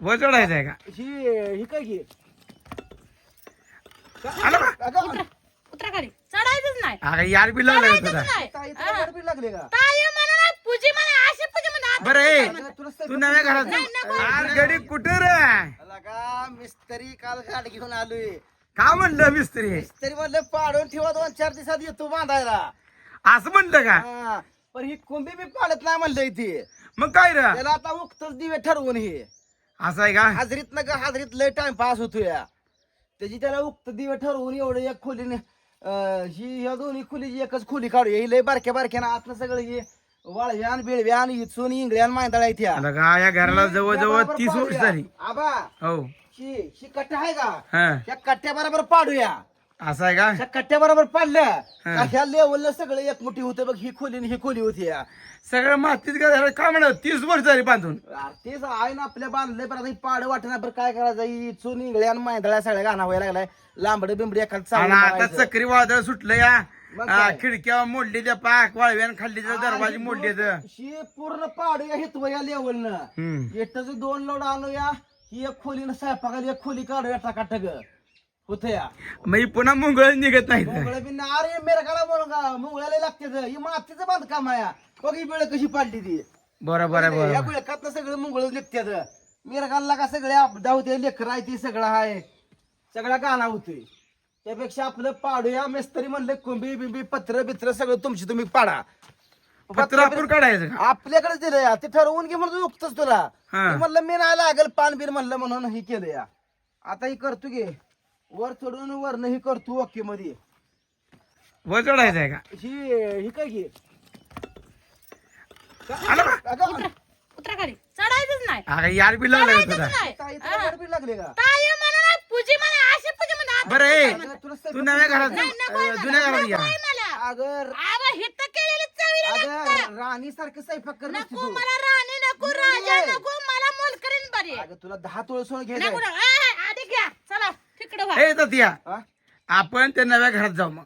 वर चढायचं आहे का? ही ही काय घे? आलं का? अगं, उतरा खाली. चढायचंच नाही. अगं यार बी लागलं चढायचंच तुला. नाही. ताई तुला वर बी लागले का? ताई म्हणा ना पूजी म्हणा अशी पूजी म्हणा आता बरं ए अगं, तुला तू नव्या घरात. आर गडी कुठं रे? आला का मिस्त्री काल गाडी घेऊन आलोय. का म्हणलं मिस्त्री? मिस्त्री म्हणलं पाडून ठेवा दोन चार दिवसात येतो बांधायला. असं म्हणलं का? हा, पण ही कोंबी बी पाडत नाही म्हणलं इथे मग काय रे? त्याला आता उगतच दिवे ठरवून हे. असं आहे का? हाजरीत न हाजरीत लय टाइम पास होतोय. त्याची त्याला उक्त दिवे ठरवून एवढं एक खोलीने अं, ही ह्या दोन्ही खोलीची एकच खोली काढूया. ही लय बारक्या बारक्या ना आतलं सगळं हे वाळव्यान बिळव्यान इचून इंगळ्यान मांदळा इथे आलं का या घराला जवळजवळ तीस वर्ष झाली. आबा हो. ही ही कट्टा आहे का? हा. त्या कट्ट्या बरोबर पाडूया. असं आहे का? त्या कट्ट्या बरोबर पाडल्या हा. का ह्या लेवलला सगळं एकमुठी होतं बघ ही खोली आणि ही खोली होती. या. सगळं मातीत झालं का म्हणत तीस वर्ष झाली बांधून. अरे तेच आहे ना आपल्या बांधले पण आता ही पाड वाटणार बरं काय करायचं? ही चून इंगळ्या आणि मांदळ्या सगळ्या व्हायला लागलाय. लांबड बिंबडी एखाद आणि आता चक्री वादळ सुटलं या मग? खिडक्या मोडली त्या पाक वाळव्यान खाल्ली त्या दरवाजे मोडले तर ही पूर्ण पाडूया हितव या लेवलनं. हम्म. एकटाच दोन लोड आणूया ही एक खोलीनं स्वयंपाकाला एक खोली काढूया टाकाटक. या? मग पुन्हा मुंगळ निघत नाही मुंगळे बिन अरे मेरकाला मुंगळा मुंगळ्याला लागते ही मातीचं बांधकाम आहे. बघ वेळ कशी पाडली ती. बरोबर आहे या बरोबर बिळकात सगळं मुंगळ निघत्यात. मिरगाला का सगळे अपदा होते लेकर आहे ती सगळं आहे. सगळा गाणा होतोय. त्यापेक्षा आपलं पाडूया मिस्त्री म्हणलं कुंभी बिंबी पत्र बित्र सगळं तुमची तुम्ही पाडा. पत्र आपण काढायचं का? आपल्याकडेच दिलं या. ते ठरवून घे म्हणून उगतच तुला. हा. ते म्हणलं मी नाही लागल पान बिन म्हणलं म्हणून हे केलं या. आता ही करतो घे वर चढून वरनं ही करतो ओके मध्ये वर चढायचं आहे का? ही ही काय घे? आलं का? अगं, उतरा खाली. चढायचंच नाही. अगं यार बी लागलं तुला? चढायचंच नाही. ताई तुला वर बी लागले का? ताई म्हणा ना पूजी म्हणा अशी पूजी म्हणा आता बरं ए अगं, तुला तू नव्या घरात नाही, नको अं, आहे जुन्या मला, घरात नको घ्या. आहे मला. अगं आवा हित केलेलं चवीला लागतं. अगं राणी सारखं स्वयंपाक कर नसती नको तू. मला राणी नको राजा नाही. नको. मला मोलकरीन बरी अगं तुला दहा तोळ सोनं घ्यायचं नको. हा? आपण त्या नव्या घरात जाऊ मग.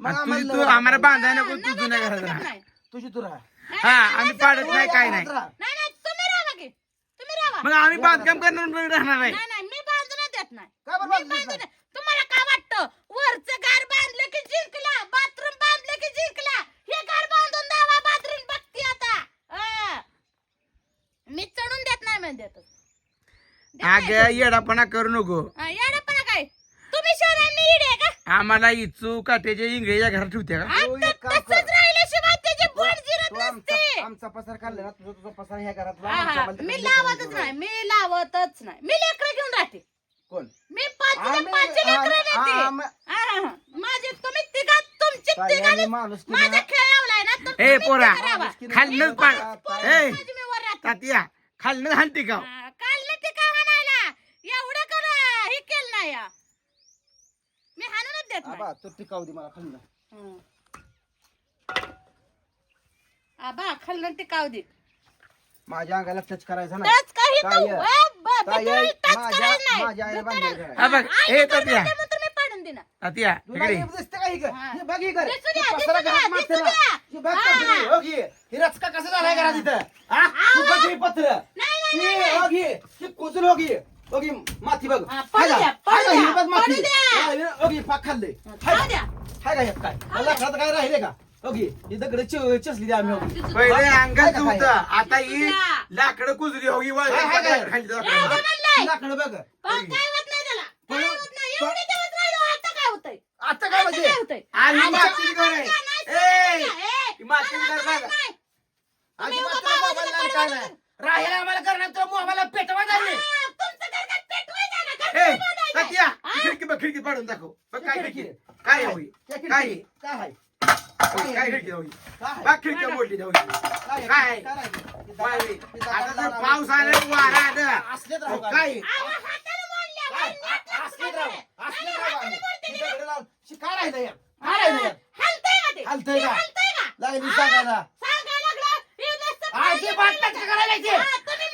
मग आणि तुझी आम्हाला तू आम्हाला बांधाय नको तू जुन्या घरात राहा. नाही. तुझी तू राहा. हा आम्ही पाडत नाही काय नाही राहा. नाही नाही, तुम्ही राहा की तुम्ही राहा. मग आम्ही बांधकाम करणार नाही राहणार आहे नाही नाही मी बांधून देत नाही. काय बरं मी तुम्हाला वाटतं? वरचं घर बांधलं की जिंकला? बाथरूम बांधलं की जिंकला? हे घर बांधून द्यावा बाथरूम बघती आता. अं. मी चढून देत नाही म्हणजे देत. अगं येडापणा करू नको येडपणा काय तुम्ही शहर आहे मी इडे का आम्हाला इचू काट्याच्या इंग्रजीच्या घरात ठेवते का? हो, आता एक काम कर. तसंच राहिल्याशिवाय त्याची बोट तू जिरत आमचा नसते. आमचा पसार काढला ना तुझा तुझा पसार ह्या घरात हा, हा. मी लावतच नाही मी लावतच नाही. मी लेकरं घेऊन राहते. कोण? मी पाच आम्ही- पाच लेकरं आम्ही- नेते आम्ही-. माझे तुम्ही तिघा तुमची ताई, तिघांनी आम्ही माणूस की माझा ना- खेळ लावलाय ना तर ए तुम्ही पोरा तिघं राहा. खाल्लं मी पाड पोरं- पोरं ए माझी मी वर राहते. तातिया खाल्लं हाणते का हा, काढलं ते का हाणायला एवढं करा हे केलं नाही या. मी नाही आबा तू टिकाऊ दे मला खाल्लं हं. आबा खाल्लं ते काव दे माझ्या अंगाला टच करायचा नाही टच काही काय तू आहे? ए, ब- काय बिचारी आहे? टच माझ्या- करायला नाही. माझ्या आईला बिचारी- बांधलेलं आहे. हा बघ, आई ए, बिचारी तात्या. म्हणते म्हणून मी पाडून देणार. तातिया तुला इकडे हे दिसते का ही गं? हा. हे बघ ही गं. दिसू द्या, हे दिसू पसारा द्या, घरात मागते दिसू ना. द्या. हे बघ हा. का तुम्ही? हो घे. हे रचका कसा झालाय घरात इथं? हा? तू बघ हे पत्र नाही, हे हो घे. हे हो घे. हो घे. माती बघ हा, पडू? द्या, पडू? द्या, ही बघ माती. पडू द्या. हा, हे- हो घे. पाक खाल्ले का? द्या. हाय का ह्यात काय लाकडात काय राहिले का हो घे. ही दगड चसली आम्ही हो घे. पहिले अंगात काय होत काय? आता ही लाकडं कुजली हो ही वाळ- हाय, हाय, हाय. खाली जाऊ राहू. दे म्हणलंय. लाकडं बघ पण काय होत नाही त्याला काय पण- होत नाही एवढे दिवस राहिलो आता काय होतंय आता काय आता म्हणजे काय होतंय आणि आता मातीची घर आहे. ए, ही मातीची मला घर बघा. तुला बाबाचं मोबाईल नाही, काय नाही. राहायला आम्हाला करणार तर मोबाईलला पेटवा जाईल खिडकी बघ खिडकी पाडून दाखव. बघ काय खिडकी. खिडकी काय आहे. होई? काय? आहे? काय काय खिडकी होई? बघ खिडक्या मोडली होई. काय आता जर पाऊस आला वारा आलं? काय? राहिलं? काय? हलतंय का? लागली. हा? सांगायला. हे करायला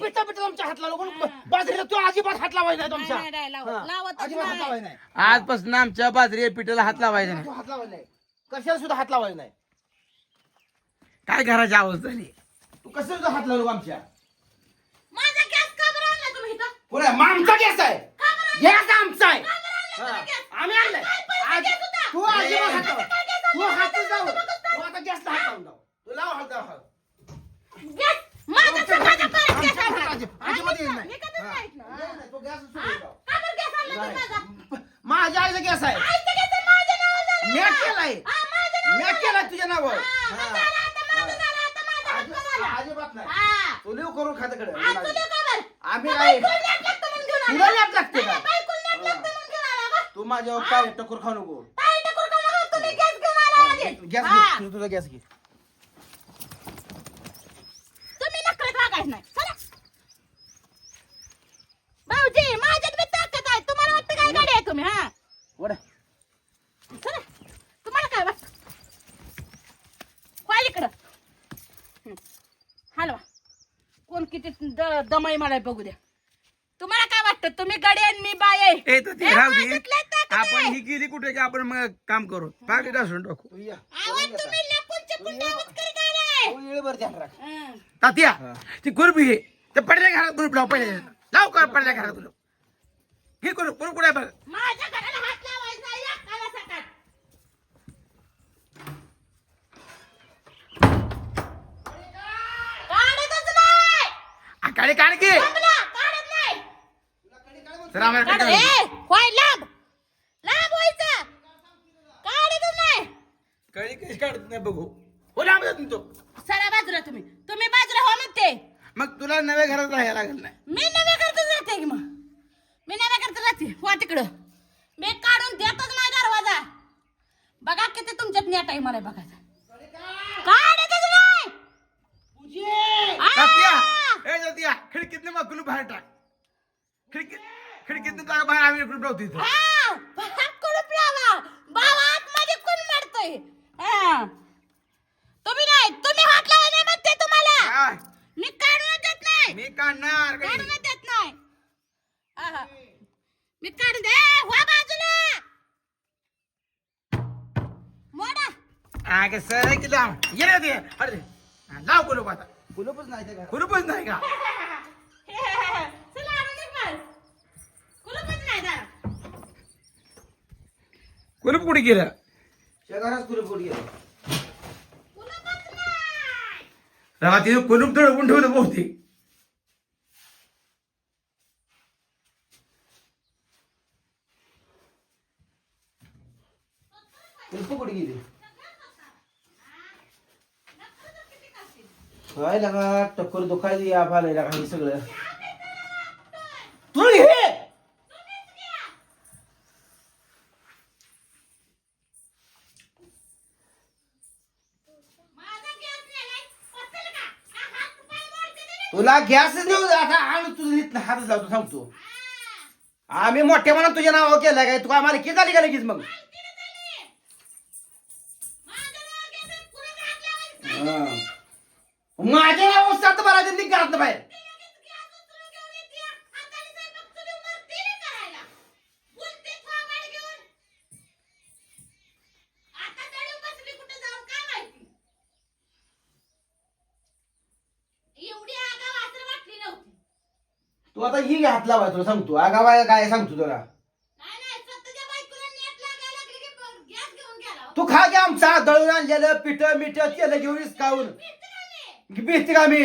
पिठा पिठा तुमच्या हात लावून बाजरीला तू अजिबात हात लावायचा नाही तुमच्या नाही, नाही, लावत- हा. लावतच अजिबात हात नाही. लावायचा नाही. आजपासून आमच्या बाजरी पिठाला हात लावायचा तू नाही. हात लावायचा नाही. कशाला सुद्धा हात लावायचा नाही? काय घराची अवस्था झाली? तू कशाला सुद्धा हात लावू आमच्या? माझा गॅस का बरं आणला तुम्ही इथं? पुढे मग आमचा गॅस आहे. गॅस आमचा आहे. हा. आम्ही आणलाय. आज-? तू अजिबात हात लाव. तू होता? हातच लाव काय गॅस होता? तू आता गॅसला हात लावून लाव तू लाव हात लाव हात. गॅस माझा सकाळचा परत गॅस आणला. अजिबात- अजिबात येत नाही. मी कधीच हा. नाही ऐकलं. नाही, नाही, तो गॅस हा? सोडून लाव. का बरं गॅस आणला तुम्ही माझा? नाही. माझ्या आईचा गॅस आहे. म्या केलाय हा, झालं. केलाय तुझ्या नावावर. अजिबात नाही. तू लिव करून खात कडे आज तुला का बरं? आम्ही नाही. तुला? नेट लागते का? तू माझ्यावर काय टकोर खाऊ नको गॅस. घे तुझा गॅस घे तुम्ही नकळत वागायचं नाही चला भाऊजी माझ्यात बी ताकद आहे तुम्हाला वाटतं काय गाडी आहे तुम्ही हा वड चला तुम्हाला काय वाटतं पाय इकडं हं. हलवा कोण किती द- दमाई मला बघू द्या. तुम्हाला काय वाटतं? तुम्ही गाडी आणि मी बाय आहे. ए तर ती ए, राहू दे. आपण आहे. ही गेली कुठे की आपण मग काम करू पाकिट असून टाकू. तू या. आवाज तुम्ही लपून चपून दावत करीत आलाय. तू येळभर ध्यान राख. हं. तात्या ती कुरबी घे ते पडल्या घरात कुरूप लाव पहिले. लाव कर पडल्या घरात कुरूप हे करू कुरूप कुठे बघ माझ्या घराला हात लावायचा या काला सकाळ काढतच नाही काढे काढ की थांबला, काढत नाही तर आम्हाला काढ. काय ए करायचं? होय लांब. लांब व्हायचं. काढतच नाही. कळी कशी काढत नाही बघू. हो लांब जा तुम्ही तो. सरा बाजूला तुम्ही. तुम्ही बाजूला हो म्हणते. मग तुला नव्या घरात राहायला लागेल नाही. मी नव्या करतच राहते की मग? मी नव्या करतच राहते. वा तिकडं. मी काढून देतच नाही दरवाजा. बघा किती तुमच्यात नेट आहे मला बघायचं. काढतच नाही. आ! तात्या ए तात्या खिडकीतनं मग कुलूप बाहेर टाक बाहेर आम्ही कुलूप लावतो इथं. हा, कुलूप लावा भाव आतमध्ये कोण मारतोय? हा. तुम्ही नाही तुम्ही हात लावा नाही म्हणते तुम्हाला. काय? मी काढून देत नाही. मी काढणार काढून देत नाही. आहा. मी काढून दे. वा बाजूला. मोडा. अगं सर की लाव? ये रे ते. अरे लाव कुलूप आता. कुलपच नाही ते घरात. कुलूपच नाही का चला आणून दे बस. कुलूपच नाही दारात. कुलूप कुठे गेलं? घरात कुलप कुठे गेलं. तेव्हा तिथे कुलूप दडवून ठेवलं बहुतेक. कुलप कुठे गेली? काय लागा टक्कर दुखायली या फालाय लागा हे सगळं तू हे माझा गॅस नेलाय. पचल का? हा हात पाय मोडते ते नाही. तुला गॅसच दे आता आणि तुझं इथनं हातच लावतो सांगतो. आम्ही मोठ्या मनात तुझ्या नावावर केलं काय तू मला किती झाली का लगेच मग. माझ्या नावावर नावावर सात बारा दिन घरात बाहेर ती लगेच गॅस उचलून घेऊन येते. हाताने स्वयंपाक चुलीवर तिने करायला. बोलते थोबाड घेऊन. आता चढून बसली कुठं जाऊन काय माहिती एवढी आगाव असं वाटली नव्हती तू आता ही हात लावाय तुला सांगतो आगावाय काय सांगतो तुला हो. तू खा की आमचा दळून आणलेलं पिठ मिठ तेल घेऊन मित्राने. भीती का मी